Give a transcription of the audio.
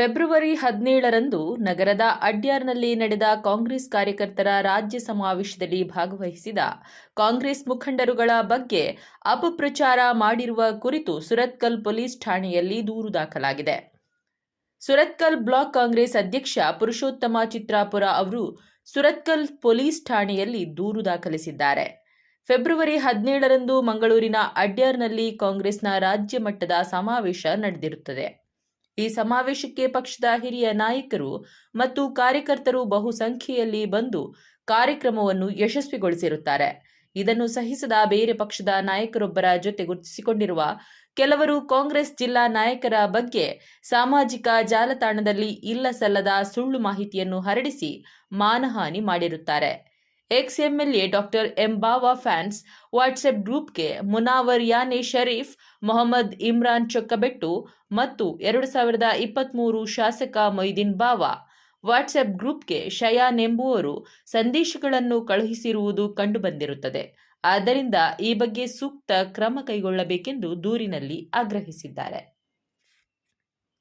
February ಹದಿನೇಳರಂದು ನಗರದ ಅಡ್ಯಾರ್ನಲ್ಲಿ ನಡೆದ ಕಾಂಗ್ರೆಸ್ ಕಾರ್ಯಕರ್ತರ ರಾಜ್ಯ ಸಮಾವೇಶದಲ್ಲಿ ಭಾಗವಹಿಸಿದ ಕಾಂಗ್ರೆಸ್ ಮುಖಂಡರುಗಳ ಬಗ್ಗೆ ಅಪಪ್ರಚಾರ ಮಾಡಿರುವ ಕುರಿತು ಸುರತ್ಕಲ್ ಪೊಲೀಸ್ ಠಾಣೆಯಲ್ಲಿ ದೂರು ದಾಖಲಾಗಿದೆ. ಸುರತ್ಕಲ್ ಬ್ಲಾಕ್ ಕಾಂಗ್ರೆಸ್ ಅಧ್ಯಕ್ಷ ಪುರುಷೋತ್ತಮ ಚಿತ್ರಾಪುರ ಅವರು ಸುರತ್ಕಲ್ ಪೊಲೀಸ್ ಠಾಣೆಯಲ್ಲಿ ದೂರು ದಾಖಲಿಸಿದ್ದಾರೆ. ಫೆಬ್ರವರಿ ಹದಿನೇಳರಂದು ಮಂಗಳೂರಿನ ಅಡ್ಯಾರ್ನಲ್ಲಿ ಕಾಂಗ್ರೆಸ್ನ ರಾಜ್ಯ ಮಟ್ಟದ ಸಮಾವೇಶ ನಡೆದಿರುತ್ತದೆ. ಈ ಸಮಾವೇಶಕ್ಕೆ ಪಕ್ಷದ ಹಿರಿಯ ನಾಯಕರು ಮತ್ತು ಕಾರ್ಯಕರ್ತರು ಬಹುಸಂಖ್ಯೆಯಲ್ಲಿ ಬಂದು ಕಾರ್ಯಕ್ರಮವನ್ನು ಯಶಸ್ವಿಗೊಳಿಸಿರುತ್ತಾರೆ. ಇದನ್ನು ಸಹಿಸದ ಬೇರೆ ಪಕ್ಷದ ನಾಯಕರೊಬ್ಬರ ಜೊತೆ ಗುರುತಿಸಿಕೊಂಡಿರುವ ಕೆಲವರು ಕಾಂಗ್ರೆಸ್ ಜಿಲ್ಲಾ ನಾಯಕರ ಬಗ್ಗೆ ಸಾಮಾಜಿಕ ಜಾಲತಾಣದಲ್ಲಿ ಇಲ್ಲ ಸಲ್ಲದ ಸುಳ್ಳು ಮಾಹಿತಿಯನ್ನು ಹರಡಿಸಿ ಮಾನಹಾನಿ ಮಾಡಿರುತ್ತಾರೆ. Ex MLA doctor M Bava fans WhatsApp ಗ್ರೂಪ್ಗೆ Munavar ಯಾನೆ ಶರೀಫ್, ಮೊಹಮ್ಮದ್ ಇಮ್ರಾನ್ ಚೊಕ್ಕಬೆಟ್ಟು ಮತ್ತು ಎರಡು ಸಾವಿರದ ಇಪ್ಪತ್ತ್ಮೂರು ಶಾಸಕ ಮೊಯ್ದೀನ್ ಬಾವಾ. ವಾಟ್ಸ್ಆಪ್ ಗ್ರೂಪ್ಗೆ ಶಯಾನ್ ಎಂಬುವರು ಸಂದೇಶಗಳನ್ನು ಕಳುಹಿಸಿರುವುದು ಕಂಡುಬಂದಿರುತ್ತದೆ. ಆದ್ದರಿಂದ ಈ ಬಗ್ಗೆ ಸೂಕ್ತ ಕ್ರಮ ಕೈಗೊಳ್ಳಬೇಕೆಂದು ದೂರಿನಲ್ಲಿ ಆಗ್ರಹಿಸಿದ್ದಾರೆ.